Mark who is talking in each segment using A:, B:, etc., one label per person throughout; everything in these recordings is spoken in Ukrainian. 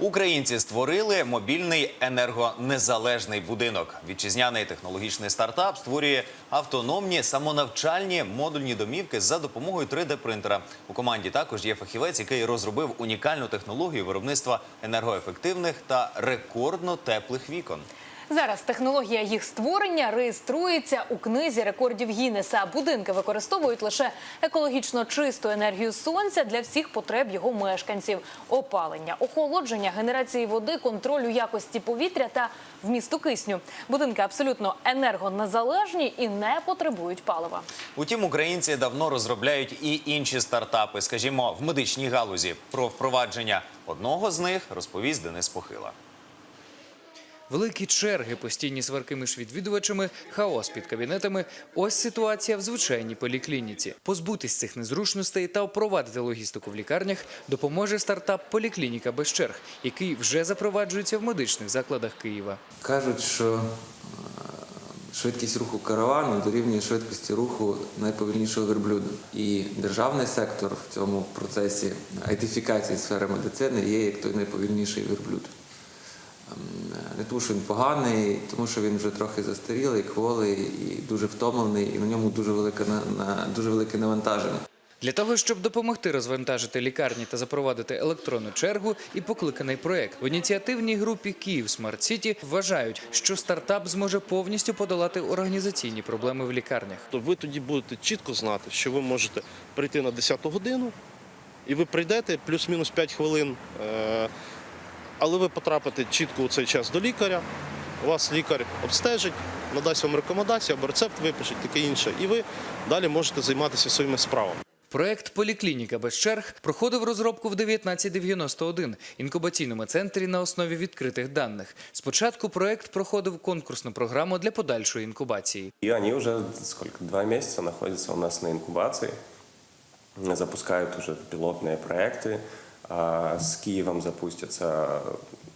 A: Українці створили мобільний енергонезалежний будинок. Вітчизняний технологічний стартап створює автономні самонавчальні модульні домівки за допомогою 3D-принтера. У команді також є фахівець, який розробив унікальну технологію виробництва енергоефективних та рекордно теплих вікон.
B: Зараз технологія їх створення реєструється у книзі рекордів Гіннеса. Будинки використовують лише екологічно чисту енергію сонця для всіх потреб його мешканців: опалення, охолодження, генерації води, контролю якості повітря та вмісту кисню. Будинки абсолютно енергонезалежні і не потребують палива.
A: Утім, українці давно розробляють і інші стартапи, скажімо, в медичній галузі. Про впровадження одного з них розповість Денис Похила.
C: Великі черги, постійні сварки між відвідувачами, хаос під кабінетами. Ось ситуація в звичайній поліклініці. Позбутись цих незручностей та впровадити логістику в лікарнях допоможе стартап Поліклініка без черг, який вже запроваджується в медичних закладах Києва.
D: Кажуть, що е, швидкість руху каравану дорівнює швидкості руху найповільнішого верблюда. І державний сектор в цьому процесі айтифікації сфери медицини є як той найповільніший верблюд. Ем, Не тому, що він поганий, тому що він вже трохи застарілий, кволий і дуже втомлений, і на ньому дуже велике, на- на- дуже велике навантаження.
C: Для того, щоб допомогти розвантажити лікарні та запровадити електронну чергу, і покликаний проект в ініціативній групі Київ Смарт Сіті вважають, що стартап зможе повністю подолати організаційні проблеми в лікарнях.
E: то ви тоді будете чітко знати, що ви можете прийти на 10 годину, і ви прийдете плюс-мінус 5 хвилин, е, але ви потрапите чітко у цей час до лікаря. Вас лікар обстежить, надасть вам рекомендації або рецепт випишуть, таке інше, і ви далі можете займатися своїми справами.
C: Проект Поліклініка без черг проходив розробку в 1991 інкубаційному центрі на основі відкритих даних. Спочатку проект проходив конкурсну програму для подальшої інкубації.
F: И они уже сколько, два месяца находятся у нас на инкубации, запускают уже пилотные проекты. А С Киевом запустится,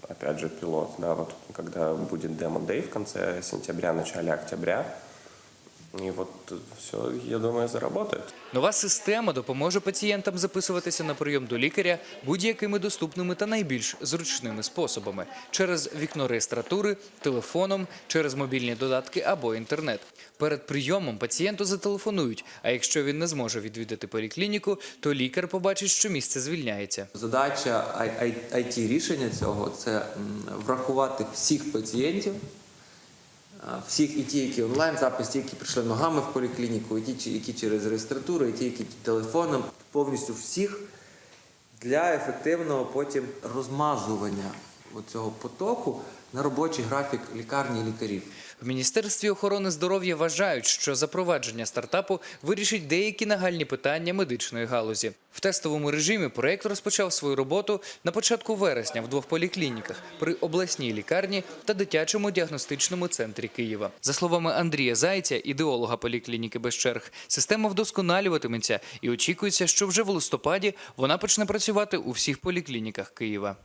F: опять же, пилот, да, вот когда будет демо-дэй в конце сентября, начале октября. И вот все, я думаю, заработает.
C: Нова система допоможе пацієнтам записуватися на прийом до лікаря будь-якими доступними та найбільш зручними способами через вікно реєстратури, телефоном, через мобільні додатки або інтернет. Перед прийомом пацієнту зателефонують. А якщо він не зможе відвідати поліклініку, то лікар побачить, що місце звільняється.
D: Задача it рішення цього це врахувати всіх пацієнтів, всіх і ті, які онлайн запис, ті, які прийшли ногами в поліклініку, і ті, які через реєстратуру, і ті, які телефоном, повністю всіх для ефективного потім розмазування цього потоку на робочий графік лікарні і лікарів.
C: В Міністерстві охорони здоров'я вважають, що запровадження стартапу вирішить деякі нагальні питання медичної галузі. В тестовому режимі проект розпочав свою роботу на початку вересня в двох поліклініках при обласній лікарні та дитячому діагностичному центрі Києва. За словами Андрія Зайця, ідеолога поліклініки без черг, система вдосконалюватиметься і очікується, що вже в листопаді вона почне працювати у всіх поліклініках Києва.